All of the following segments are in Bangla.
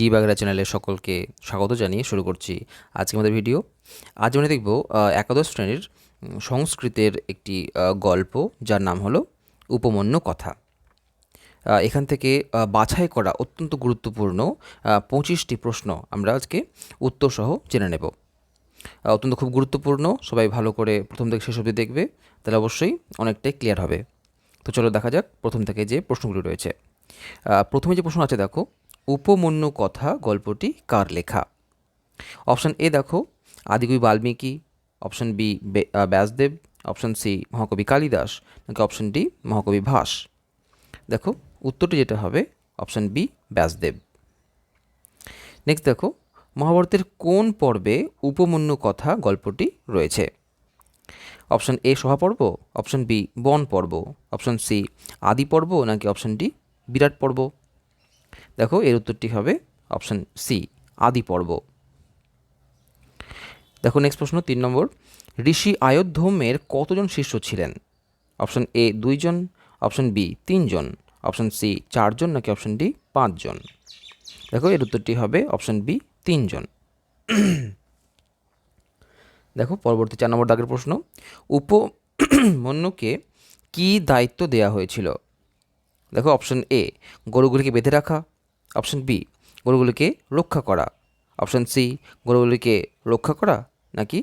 টি বাগরা চ্যানেলে সকলকে স্বাগত জানিয়ে শুরু করছি আজকে আমাদের ভিডিও। আজ আমরা দেখব একাদশ শ্রেণির সংস্কৃতের একটি গল্প যার নাম হলো উপমন্য কথা। এখান থেকে বাছাই করা অত্যন্ত গুরুত্বপূর্ণ পঁচিশটি প্রশ্ন আমরা আজকে উত্তরসহ জেনে নেব। অত্যন্ত খুব গুরুত্বপূর্ণ, সবাই ভালো করে প্রথম থেকে শেষ অবধি দেখবে, তাহলে অবশ্যই অনেকটাই ক্লিয়ার হবে। তো চলো দেখা যাক প্রথম থেকে যে প্রশ্নগুলি রয়েছে। প্রথমে যে প্রশ্ন আছে, দেখো উপমন্য কথা গল্পটি কার লেখা? অপশান এ দেখো, আদিকবি Valmiki, option B Vyasdev, option C মহাকবি কালিদাস, নাকি অপশান ডি মহাকবি ভাস? দেখো, উত্তরটি যেটা হবে, অপশান বি ব্যাসদেব। নেক্সট দেখো, মহাভারতের কোন পর্বে উপমন্য কথা গল্পটি রয়েছে? অপশান এ সভাপর্ব, অপশান বি বন পর্ব অপশান সি আদি পর্ব নাকি অপশান ডি বিরাট পর্ব দেখো এর উত্তরটি হবে অপশান সি আদি পর্ব। দেখো নেক্সট প্রশ্ন, তিন নম্বর। ঋষি আয়োধ্যমের কতজন শিষ্য ছিলেন? অপশান এ দুইজন। অপশান বি তিনজন। অপশান সি চারজন নাকি অপশান ডি পাঁচজন? দেখো এর উত্তরটি হবে অপশান বি তিনজন। দেখো পরবর্তী চার নম্বর দাগের প্রশ্ন। উপমন্যুকে কি দায়িত্ব দেওয়া হয়েছিল? দেখো অপশন এ গরুগুলিকে বেঁধে রাখা। অপশন বি, গরুগুলিকে রক্ষা করা। অপশন সি, গরুগুলিকে রক্ষা করা নাকি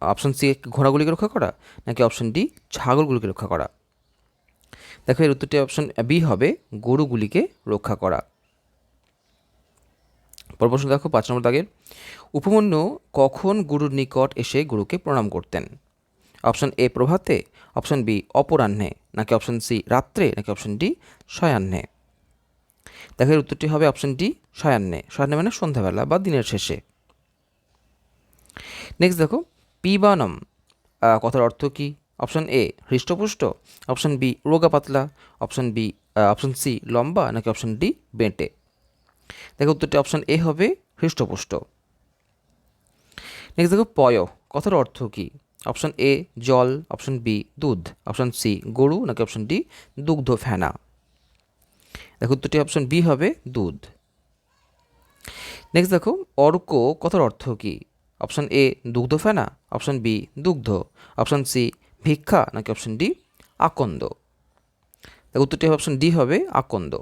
অপশন সি, ঘোড়াগুলিকে রক্ষা করা নাকি অপশন ডি, ছাগলগুলিকে রক্ষা করা। দেখো, এর উত্তরটি অপশন বি হবে, গরুগুলিকে রক্ষা করা। পর প্রশ্ন দেখো, পাঁচ নম্বর দাগের। উপমন্য কখন গুরুর নিকট এসে গুরুকে প্রণাম করতেন? অপশন এ, প্রভাতে। অপশন বি, অপরাহ্নে। নাকি অপশন সি, রাত্রে? নাকি অপশন ডি, শয়াহ্নে? এর উত্তরটি হবে অপশন ডি শয়াহ্নে শয়াহ্নে মানে সন্ধ্যাবেলা বা দিনের শেষে। নেক্সট দেখো, পিবানম কথার অর্থ কি? অপশন এ, হৃষ্টপুষ্ট। অপশন বি রোগা পাতলা অপশন বি অপশন সি, লম্বা নাকি অপশন ডি, বেঁটে। দেখো উত্তরটি অপশন এ হবে, হৃষ্টপুষ্ট। নেক্সট দেখো, পয়, কথার অর্থ কি? অপশন এ, জল। অপশন বি, দুধ। অপশন সি, গরু নাকি অপশন ডি, দুগ্ধ ফেনা। দেখো উত্তরটি অপশন বি হবে দুধ। নেক্সট দেখো, অর্ক কথার অর্থ কি? অপশন এ দুগ্ধ ফেনা। অপশন বি দুগ্ধ। অপশন সি ভিক্ষা। নাকি অপশন ডি আকন্দ। দেখো উত্তরটি হবে অপশন ডি হবে আকন্দ।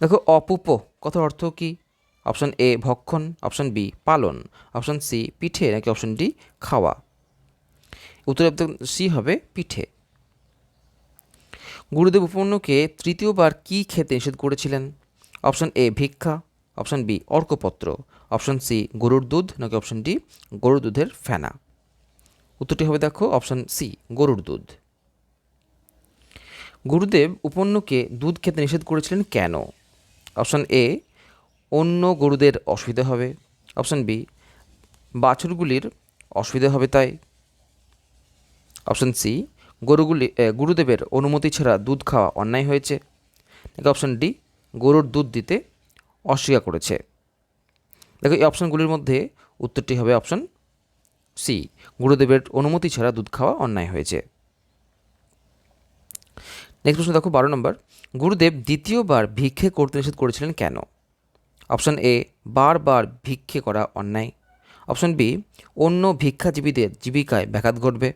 দেখো, অপুপ কথার অর্থ কি? অপশন এ ভক্ষণ। অপশন বি পালন। অপশন সি পিঠে। নাকি অপশন ডি খাওয়া। উত্তর সি হবে পিঠে। গুরুদেব উপন্যকে তৃতীয়বার কি খেতে নিষেধ করেছিলেন? অপশন এ, ভিক্ষা। অপশন বি, অর্কপত্র। অপশন সি, গরুর দুধ নাকি অপশন ডি, গরুর দুধের ফেনা? উত্তরটি হবে দেখো, অপশন সি, গরুর দুধ। গুরুদেব উপন্যকে দুধ খেতে নিষেধ করেছিলেন কেন? অপশন এ, অন্য গরুদের অসুবিধা হবে। অপশন বি, বাছুরগুলির অসুবিধা হবে তাই। অপশন সি গরুগুলি গুরুদেবের অনুমতি ছাড়া দুধ খাওয়া অন্যায় হয়েছে। দেখো অপশন ডি গরুর দুধ দিতে অস্বীকার করেছে। দেখো এই অপশনগুলির মধ্যে উত্তরটি হবে অপশন সি গুরুদেবের অনুমতি ছাড়া দুধ খাওয়া অন্যায় হয়েছে। নেক্সট প্রশ্ন দেখো বারো নম্বর, গুরুদেব দ্বিতীয়বার ভিক্ষে করতে নিষেধ করেছিলেন কেন? অপশন এ বারবার ভিক্ষে করা অন্যায়। অপশন বি অন্য ভিক্ষাজীবীদের জীবিকায় ব্যাঘাত ঘটবে।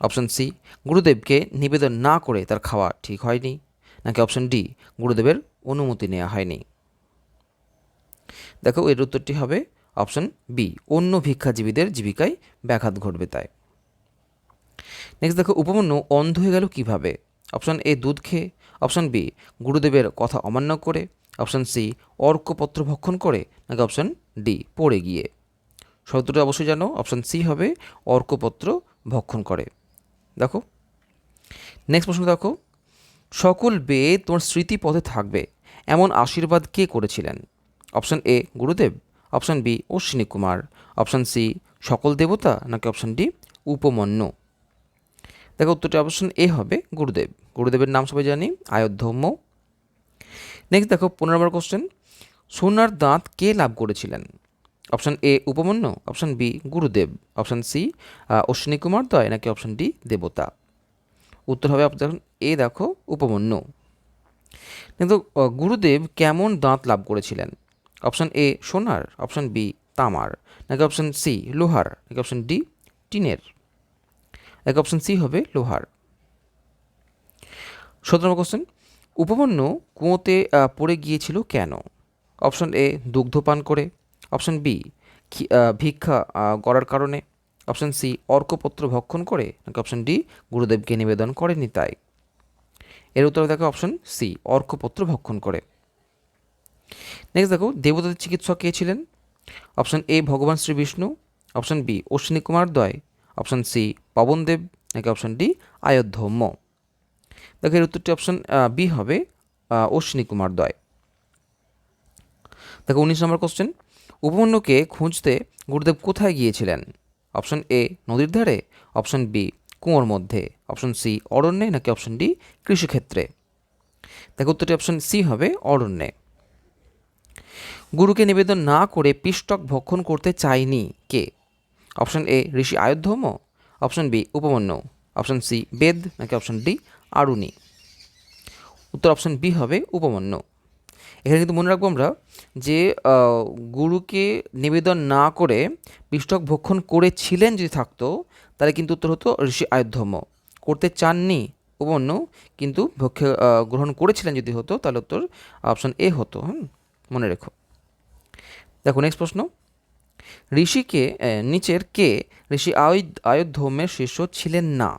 অপশন সি, গুরুদেবকে নিবেদন না করে তার খাওয়া ঠিক হয়নি। নাকি অপশন ডি, গুরুদেবের অনুমতি নেওয়া হয়নি। দেখো, এর উত্তরটি হবে অপশন বি, অন্য ভিক্ষাজীবীদের জীবিকায় ব্যাঘাত ঘটবে তাই। নেক্সট দেখো, উপমন্যু অন্ধ হয়ে গেল কীভাবে? অপশন এ, দুধ খেয়ে। অপশন বি, গুরুদেবের কথা অমান্য করে। অপশন সি, অর্কপত্র ভক্ষণ করে। নাকি অপশন ডি, পড়ে গিয়ে। সত্যটা অবশ্যই জানো, অপশন সি হবে অর্কপত্র ভক্ষণ করে। দেখো। নেক্সট প্রশ্ন দেখো। সকল বেদ তোমার স্মৃতি পথে থাকবে। এমন আশীর্বাদ কে করেছিলেন? অপশন এ গুরুদেব। Option B Ashwini Kumar. Option C সকল দেবতা নাকি অপশন ডি উপমন্য? দেখো, উত্তরটি অপশন এ হবে, গুরুদেব। গুরুদেবের নাম সবাই জানি, আয়োধ্যম্য। নেক্সট দেখো, পনেরো নম্বর কোশ্চেন সোনার দাঁত কে লাভ করেছিলেন? Option A Upamanyu, option B গুরুদেব, অপশান সি অশ্বিনী কুমার দয় নাকি অপশান ডি দেবতা? উত্তর হবে অপশন এ, দেখো, উপমন্য। কিন্তু গুরুদেব কেমন দাঁত লাভ করেছিলেন? অপশান এ সোনার, অপশান বি তামার, নাকি অপশান সি লোহার, নাকি অপশান ডি টিনের? নাকি অপশান সি হবে লোহার। সতেরো নম্বর কোশ্চেন উপমন্যু কুয়োতে পড়ে গিয়েছিল কেন? অপশান এ দুগ্ধ পান করে অপশান বি ভিক্ষা করার কারণে। অপশান সি, অর্কপত্র ভক্ষণ করে, নাকি অপশান ডি, গুরুদেবকে নিবেদন করেনি তাই। এর উত্তরে দেখো অপশান সি, অর্কপত্র ভক্ষণ করে। নেক্সট দেখো, দেবতাদের চিকিৎসক কে ছিলেন? অপশান এ, ভগবান শ্রী বিষ্ণু। অপশান বি, অশ্বিনী কুমার দয়। অপশান সি পবনদেব নাকি অপশান ডি, আয়োধ্যম্য। দেখো এর উত্তরটি অপশান বি হবে অশ্বিনী কুমার দয়। দেখো উনিশ নম্বর কোশ্চেন উপমন্যুকে খুঁজতে গুরুদেব কোথায় গিয়েছিলেন? অপশন এ, নদীর ধারে। অপশন বি, কুঁয়োর মধ্যে। অপশন সি, অরণ্যে। নাকি অপশন ডি, কৃষিক্ষেত্রে। দেখো উত্তরটি অপশান সি হবে, অরণ্যে। গুরুকে নিবেদন না করে পিষ্টক ভক্ষণ করতে চায়নি কে? Option A, Rishi Ayodhaumya option B, Upamanyu. Option C, Veda. নাকি অপশন ডি, আরুণী। উত্তর অপশন বি হবে, উপমন্যু। এখানে কিন্তু মনে রাখব আমরা যে গুরুকে নিবেদন না করে পিষ্টক ভক্ষণ করেছিলেন যদি থাকতো, তাহলে কিন্তু উত্তর হতো ঋষি আয়োধ্যম করতে চাননি উপমন্যু, কিন্তু ভক্ষ গ্রহণ করেছিলেন যদি হতো, তাহলে উত্তর অপশান এ হতো, হুম, মনে রেখো। দেখো নেক্সট প্রশ্ন। ঋষিকে নিচের কে ঋষি আয়োধ আয়োধ্যমের শিষ্য ছিলেন না?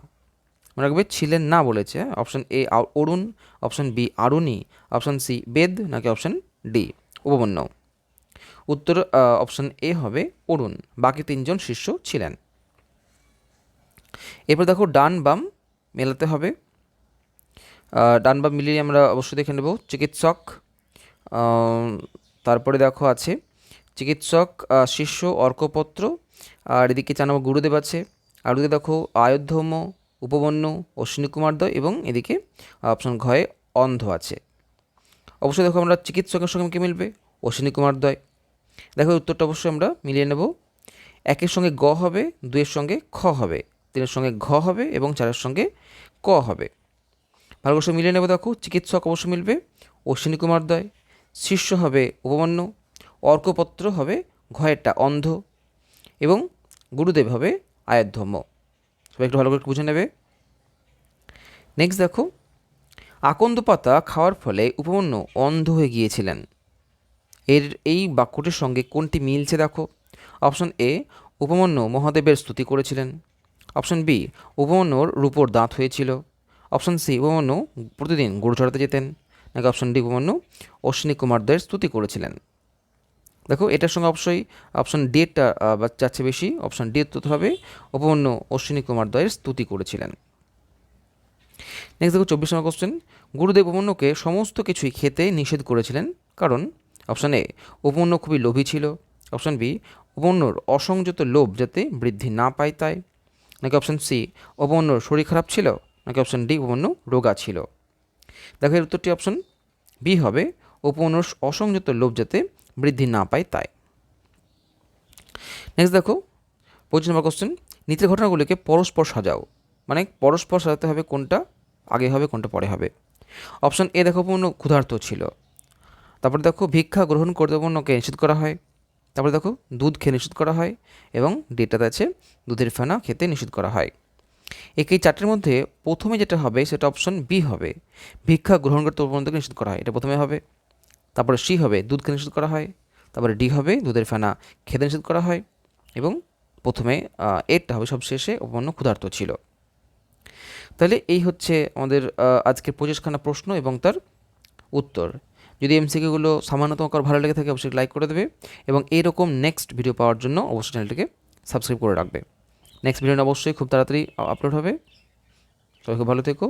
মনে রাখবে ছিলেন না বলেছে, option A Arun, option B Aruni, option C Veda, নাকি অপশান ডি। উপমন্য উত্তর অপশান এ হবে অরুণ। বাকি তিনজন শিষ্য ছিলেন। এরপর দেখো ডান বাম মেলাতে হবে। ডান বাম মিলিয়ে আমরা অবশ্যই দেখে নেব। চিকিৎসক তারপরে দেখো আছে চিকিৎসক শিষ্য, অর্কপত্র, আর এদিকে নম্বর গুরুদেব আছে। আর ওদিকে দেখো আয়োধ্যম উপবন্য অশ্বিনী কুমার দয় এবং এদিকে অপশন ঘয়ে অন্ধ আছে। অবশ্যই দেখো আমরা চিকিৎসকের সঙ্গে কি মিলবে? অশ্বিনী কুমার দয়। দেখো উত্তরটা অবশ্যই আমরা মিলিয়ে নেব। একের সঙ্গে গ হবে, দুইয়ের সঙ্গে খ হবে, তিনের সঙ্গে ঘ হবে এবং চারের সঙ্গে ক হবে। ভালো করে মিলিয়ে নেব দেখো, চিকিৎসক অবশ্যই মিলবে, অশ্বিনী কুমার দয়। শিষ্য হবে উপমান্য, অর্কপত্র হবে ঘয়েরটা অন্ধ এবং গুরুদেব হবে আয়োধ্যম্য সবাই একটু ভালো করে বুঝে নেবে। নেক্সট দেখো আকন্দ পাতা খাওয়ার ফলে উপমন্য অন্ধ হয়ে গিয়েছিলেন। এর এই বাক্যটির সঙ্গে কোনটি মিলছে দেখো? অপশন এ, উপমন্য মহাদেবের স্তুতি করেছিলেন। অপশন বি, উপমন্যুর রূপোর দাঁত হয়েছিল। অপশন সি, উপমন্যু প্রতিদিন গরু চড়াতে যেতেন। নাকি অপশন ডি, উপমন্যু অশ্বিনী কুমারদের স্তুতি করেছিলেন। দেখো, এটার সঙ্গে অবশ্যই অপশন ডিটা যাচ্ছে বেশি। অপশন ডি উত্তর হবে, উপমন্যু অশ্বিনী কুমার দয়ের স্তুতি করেছিলেন। নেক্সট দেখো, চব্বিশ নম্বর কোশ্চেন গুরুদেব উপমন্যুকে সমস্ত কিছুই খেতে নিষেধ করেছিলেন। কারণ অপশান এ উপমন্যু খুবই লোভী ছিল। অপশান বি উপমন্যুর অসংযত লোভ যাতে বৃদ্ধি না পায় তাই। নাকি অপশান সি উপমন্যুর শরীর খারাপ ছিল? নাকি অপশান ডি উপমন্যু রোগা ছিল? দেখো, এর উত্তরটি অপশান বি হবে, উপমন্যুর অসংযত লোভ যাতে বৃদ্ধি না পায় তাই। নেক্সট দেখো, পঁচিশ নম্বর কোশ্চেন নিচের ঘটনাগুলিকে পরস্পর সাজাও। মানে পরস্পর সাজাতে হবে কোনটা, আগে হবে, কোনটা পরে হবে। অপশন এ দেখো পূর্ণ ক্ষুধার্ত ছিল। তারপরে দেখো ভিক্ষা গ্রহণ করতে পূর্ণকে নিষেধ করা হয়। তারপরে দেখো দুধ খেয়ে নিষেধ করা হয় এবং ডেটাতে আছে দুধের ফেনা খেতে নিষেধ করা হয়। এই চারটির মধ্যে প্রথমে যেটা হবে সেটা অপশন বি হবে। ভিক্ষা গ্রহণ করতে পূর্ণকে নিষেধ করা হয়, এটা প্রথমে হবে। তারপরে সি হবে দুধ খেতে নিষেধ করা হয়। তারপরে ডি হবে, দুধের ফেনা খেতে নিষেধ করা হয় এবং প্রথমে এরটা হবে সবশেষে অপন্ন ক্ষুধার্ত ছিল। তাহলে এই হচ্ছে আমাদের আজকের পঁচিশখানা প্রশ্ন এবং তার উত্তর। যদি এমসিকিউগুলো সামান্যতম কারও ভালো লেগে থাকে, অবশ্যই লাইক করে দেবে এবং এরকম নেক্সট ভিডিও পাওয়ার জন্য অবশ্যই চ্যানেলটিকে সাবস্ক্রাইব করে রাখবে। নেক্সট ভিডিও অবশ্যই খুব তাড়াতাড়ি আপলোড হবে। সবাই খুব ভালো থেকো।